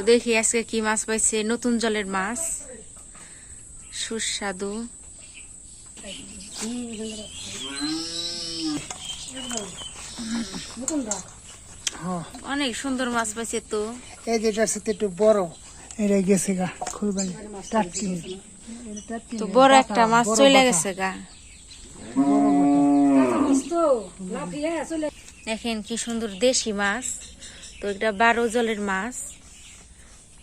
তো দেখি আজকে কি মাছ পাইছে। নতুন জলের মাছ। সুস্বাদু। অনেক সুন্দর মাছ পাইছে তো। এই সাথে একটু বড় এটা গেছে গা খুবই তো বড় একটা মাছ চলে গেছে গা। দেখেন কি সুন্দর দেশি মাছ। তো এটা বারো জলের মাছ।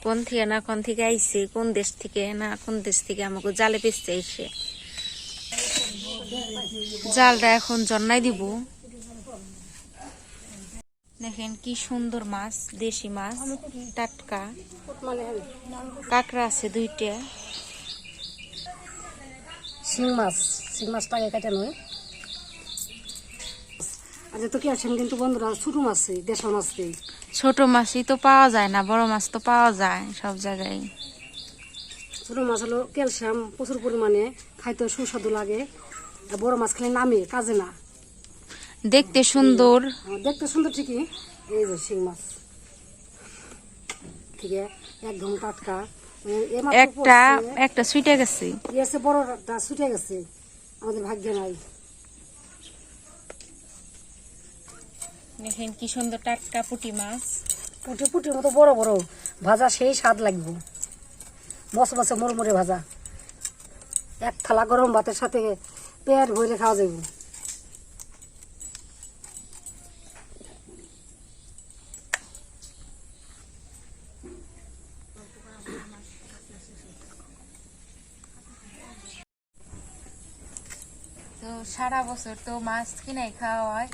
কোন থেকে না কোন থেকে আইছে, কোন দেশ থেকে না কোন দেশ থেকে আমাকে জালে পেঁচতে আইছে। জালটা এখন জন্নাই দিব। দেখেন কি সুন্দর মাছ, দেশি মাছ, টাটকা। কাঁকড়া আছে দুইটা। শিং মাছ, শিং মাছটাকে কেটে নয় আচ্ছা তো কি আছেন কিন্তু বন্ধুরা, ছোট মাছ দেশাল মাছ ছোট মাছই তো পাওয়া যায় না বড় মাছ তো পাওয়া যায় সব জায়গায়। ছোট মাছ হলো ক্যালসিয়াম প্রচুর পরিমাণে খাইতে সুস্বাদু লাগে। বড় মাছ খেলে নামে কাজে না। দেখতে সুন্দর। দেখতে সুন্দর ঠিকই। এই যে শিং মাছ। ঠিক একদম টাটকা। একটা একটা সুইটে গেছে। বড়টা ছুটে গেছে। আমাদের ভাগ্যে নাই। দেখেন কি সুন্দর টাটকা পুটি মাছ। পুটি পুটির মতো বড় বড়। ভাজা সেই স্বাদ লাগবে। বসে বসে মুড়মুড়ে ভাজা। এক থালা গরম ভাতের সাথে পেট ভরে খাওয়া যাবে তো সারা বছর তো মাছ কিনাই খাওয়া হয়।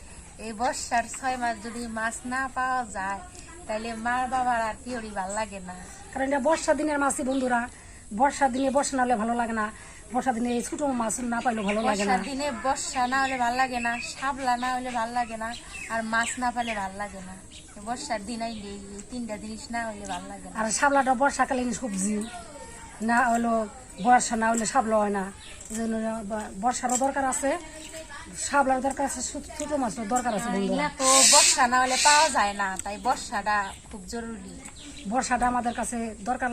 এই বর্ষার ছয় মাস যদি মাছ না পাওয়া যায় তাহলে মার বাবার আর কি ভালো লাগে না। কারণ এটা বর্ষা দিনের মাছই বন্ধুরা। বর্ষা দিনে বর্ষা না হলে ভালো লাগে না। বর্ষা দিনে এই ছোট মাছ না পাইলে ভালো লাগে না। দিনে বর্ষা না হলে ভালো লাগে না শাপলা না হলে ভালো লাগে না আর মাছ না পেলে ভালো লাগে না। বর্ষার দিন এই তিনটা জিনিস না হলে ভালো লাগে না। আর শাপলাটা বর্ষাকালীন সবজি। না হলো বর্ষা না হলে শাপলা হয় না। এই জন্য বর্ষারও দরকার আছে। শাপলার দরকার আছে ছোট মাছের দরকার আছে এগুলা তো বর্ষা না হলে পাওয়া যায় না তাই বর্ষাটা খুব জরুরি। বর্ষাটা আমাদের কাছে দরকার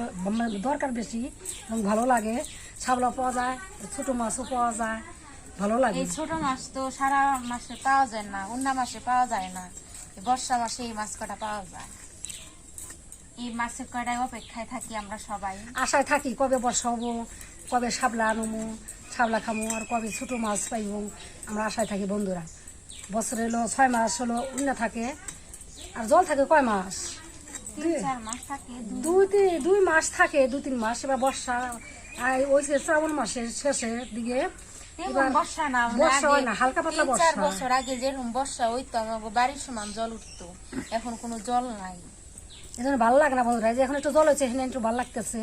দরকার বেশি এবং ভালো লাগে। শাপলা পাওয়া যায় ছোট মাছও পাওয়া যায় ভালো লাগে। এই ছোট মাছ তো সারা মাসে পাওয়া যায় না অন্য মাসে পাওয়া যায় না। বর্ষা মাসে এই মাছ কটা পাওয়া যায়। এই মাছের কটায় অপেক্ষায় থাকি আমরা সবাই। আশায় থাকি কবে বর্ষা হব কবে শাপলা আনব শাপলা খামো আর কবে ছোট মাছ পাইব আমরা আশায় থাকি বন্ধুরা। বছরে হলো ছয় মাস হলো উন্না থাকে আর জল থাকে কয় মাস? মাস দুই তিন দুই মাস থাকে দু তিন মাস। এবার বর্ষা ওই যে শ্রাবণ মাসের শেষের দিকে বর্ষা না বর্ষা হয় না, হালকা পাতলা বর্ষা। বছর আগে যেরকম বর্ষা হইতো আমাকে বাড়ির সমান জল উঠতো। এখন কোনো জল নাই। এই জন্য ভালো লাগে না বন্ধুরা যে এখন একটু জল হয়েছে এখানে একটু ভালো লাগতেছে।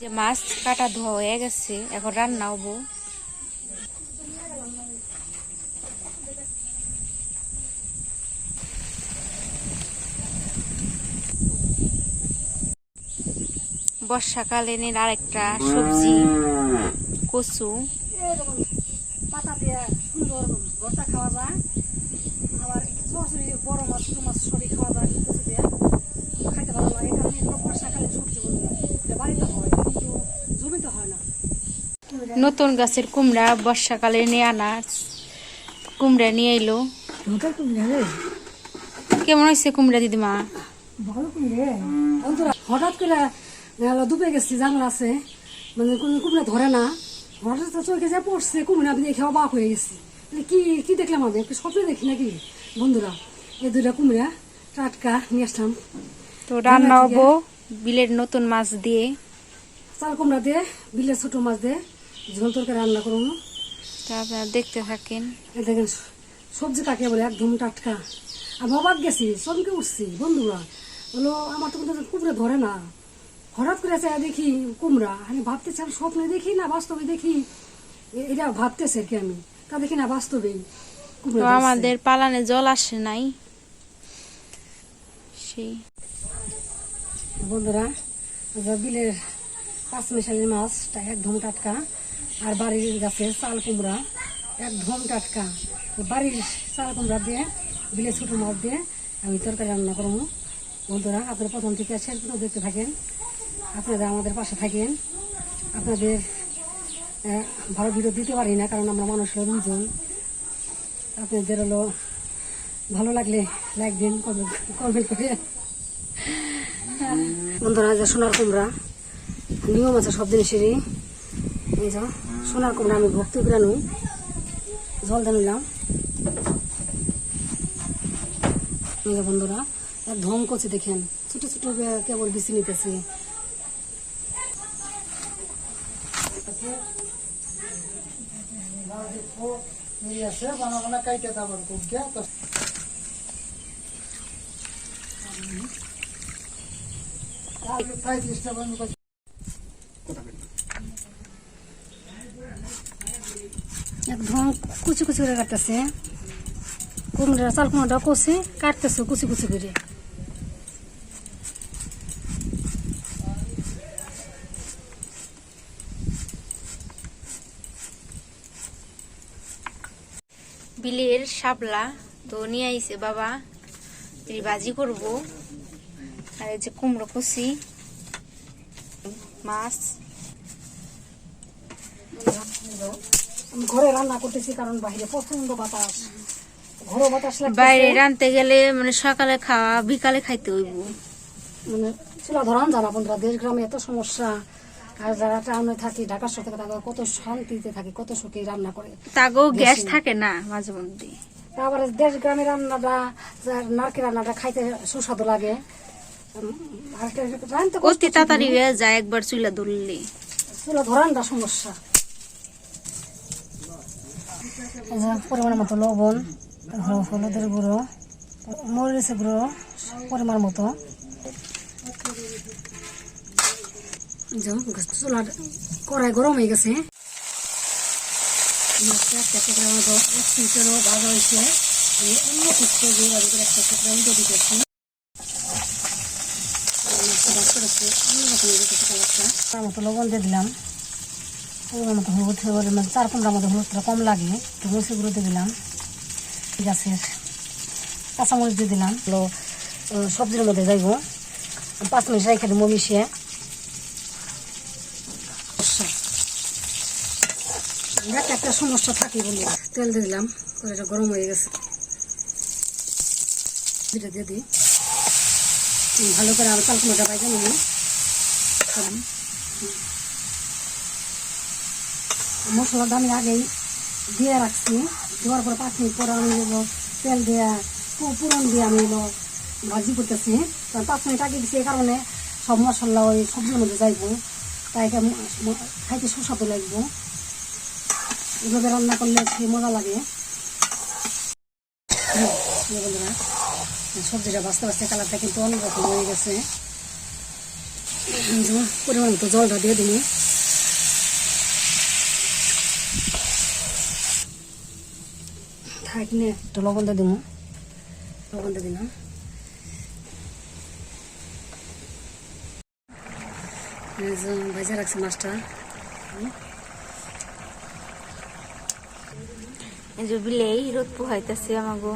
যে মাছ কাটা ধোয়া হয়ে গেছে এখন রান্না হব। বর্ষাকালীনের আরেকটা সবজি কচু। পাতা দিয়ে সুন্দর ভর্তা খাওয়া যায় আবার বড় মাছ ছোট মাছ সবই খাওয়া যায় কিছু দিয়ে খাইতে ভালো লাগে কারণ এগুলো বর্ষাকালে সবজি বন্ধুরা এটা বাড়িতে হয় কিন্তু জমিতে হয় না নতুন গাছের কুমড়া বর্ষাকালে নিয়ে আনা কুমড়া নিয়ে এলো। কেমন হয়েছে কুমড়া দিদিমা? ভালো কুমড়ে হঠাৎ করে ডুবে গেছি জানার আছে। মানে কোনো কুমড়া ধরে না। হঠাৎ তো চোখে যা পড়ছে কুমড়া আমি দেখে অবাক হয়ে গেছি। মানে কি কি দেখলাম আমি? একটু স্বপ্নে দেখি নাকি? বন্ধুরা এই দুটা কুমড়া টাটকা নিয়ে আসলাম। তো রান্না হব বিলের নতুন মাছ দিয়ে। চাল কুমড়া দিয়ে বিলের ছোট মাছ দিয়ে। ঝোল তরকারি রান্না করব তা আপনারা দেখতে থাকেন। এই দেখেন সবজি কাকে বলে? একদম টাটকা। আমি অবাক গেছি চমকে উঠছি বন্ধুরা। বলো আমার তো কুমড়া ধরে না। হঠাৎ করে চাই দেখি কুমড়া। আমি ভাবতেছি আমি স্বপ্নে দেখি না বাস্তবে দেখি? এটা ভাবতেছে আর কি আমি? তা দেখি না বাস্তবেই তো আমাদের পালানে জল আসে নাই। সেই। বন্ধুরা বিলের পাঁচ মিশালি মাছটা একদম টাটকা। আর বাড়ির গাছে চাল কুমড়া একদম টাটকা। বাড়ির চাল কুমড়া দিয়ে বিলে ছোটো মাছ দিয়ে আমি তরকারি রান্না করব। বন্ধুরা, আপনারা প্রথম থেকে শেষ দেখতে থাকেন। আপনারা আমাদের পাশে থাকেন। আপনাদের ভালো ভিডিও দিতে পারি না, কারণ আমরা মানুষ দুজন আপনাদের হলো ভালো লাগলে লাইক দিন কমেন্ট করে। বন্ধুরা যে সোনার কুমড়া নিয়ম আছে সব জিনিসেরই। এই সোনার কুমড়া আমি ভক্তি করে নই। জল দিয়ে নিলাম। বন্ধুরা ধম করছে দেখেন। ছোট ছোট কেবল বিচি নিতেছে। পঁয়ত্রিশটা বন্ধ করছি একদম কুচি কুচি করে কাটতেছে। কুমড়া চাল কুমড়াটা কষি কাটতেছে কুচি কুচি করে। বিলের শাপলা তো নিয়ে আইছে, বাবা। ভাজি করব। আর এই যে কুমড়ো কুচি, মাছ। আমি ঘরে রান্না করতেছি কারণ বাইরে প্রচণ্ড বাতাস। ঘরে বাতাস বাইরে রানতে গেলে মানে সকালে খাওয়া বিকালে খাইতে হইব। মানে চুলা ধরান যারা বন্ধুরা দেশ গ্রামে এত সমস্যা। আর যারা টাউনে থাকি ঢাকার সাথে তারা কত শান্তিতে থাকে কত সুখে রান্না করে। তাগো গ্যাস থাকে না মাঝে মধ্যে। তারপরে দেশ গ্রামের রান্নাটা যার নারকেল রান্নাটা খাইতে সুস্বাদু লাগে। আর অতি তাড়াতাড়ি হয়ে যায় একবার চুলা ধরলে। চুলা ধরানটা সমস্যা এই যে পরিমাণ মতো লবণ হলুদের গুঁড়ো, মরিচের গুঁড়ো পরিমাণ মতো। চুলার কড়াই গরম হয়ে গেছে। ভাজা হয়েছে অন্য পিসকে দিয়ে করে একটা কালারটা তার মতো লবণ দিয়ে দিলাম। পরিমাণ হলুদ হয়ে মানে চার পনেরো মতো হলুদটা কম লাগে। একটু মরিচের দিয়ে দিলাম। গাছের কাঁচামরিচ দিয়ে দিলাম। হলো সবজির মধ্যে যাইব। পাঁচ মিনিট রেখে দেবো মিশিয়ে। একটা একটা সমস্যা থাকে বলে তেল দিয়ে দিলাম। করে এটা গরম হয়ে গেছে। এটা দিয়ে দিই। ভালো করে আর কালকুমাটা পাই জানি মশলাটা আমি আগেই দিয়ে রাখছি। দেওয়ার পর মিনিট পরে আমি তেল দিয়ে পুরন দিয়ে আমি হলো ভাজি করতেছি। পাঁচ মিনিট আগে দিচ্ছি এই কারণে সব মশলা ওই সবজির মধ্যে যাইব। তাই খাইতে সুস্বাদু লাগবো। এভাবে রান্না করলে খেয়ে মজা লাগে। সবজিটা বাঁচতে বাঁচতে কালারটা কিন্তু অন্যরকম হয়ে গেছে। পরিমাণ মতো জলটা দিয়ে দিই থাক নে একটু লবণ দিয়ে দিব লবণ দিয়ে দিলাম এই রাখছে মাছটা। বিলেই রোদ পোহাইতেছে আমাগো।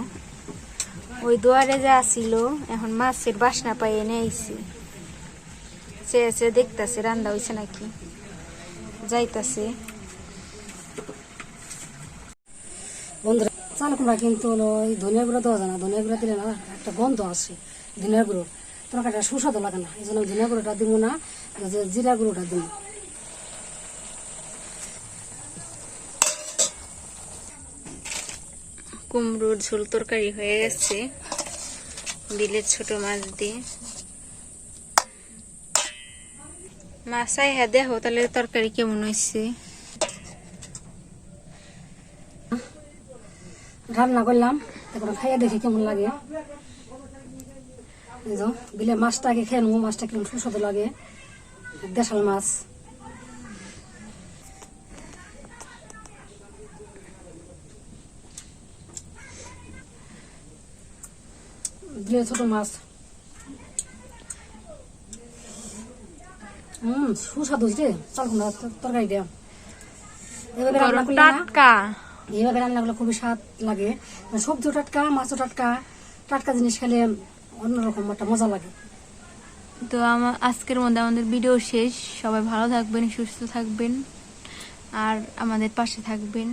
ওই দুয়ারে যে আসিল এখন মাছের বাসনা পাই এনে আইছি। সে সে দেখতাছে রান্না হয়েছে নাকি? যাইতাছে। বন্ধুরা চাল কুমড়া কিন্তু ওই ধনিয়া গুঁড়ো দেওয়া যায় না। ধনিয়া গুঁড়ো দিলে না একটা গন্ধ আসে ধনিয়া গুঁড়ো। তরকারিটা সুস্বাদু লাগে না। এই জন্য ধনিয়া গুঁড়োটা দিব না জিরা গুঁড়োটা দিব। কুমড়োর ঝোল তরকারি হয়ে গেছে। বিলের ছোট মাছ দিয়ে। মাছ হ্যাঁ দেখো তাহলে তরকারি কেমন হয়েছে। রান্না করলাম, তারপরে খাইয়ে দেখি কেমন লাগে। বিলে মাছটাকে খেয়ে নেব, মাছটা কেমন সুস্বাদু লাগে। দেশাল মাছ। ছোট মাছ। হম সুস্বাদু হয়েছে চাল তরকারি দেয়া এইভাবে রান্নাগুলো খুবই স্বাদ লাগে। সবজি টাটকা, মাছও টাটকা টাটকা জিনিস খেলে অন্যরকম একটা মজা লাগে। তো আমার আজকের মধ্যে আমাদের ভিডিও শেষ। সবাই ভালো থাকবেন, সুস্থ থাকবেন, আর আমাদের পাশে থাকবেন।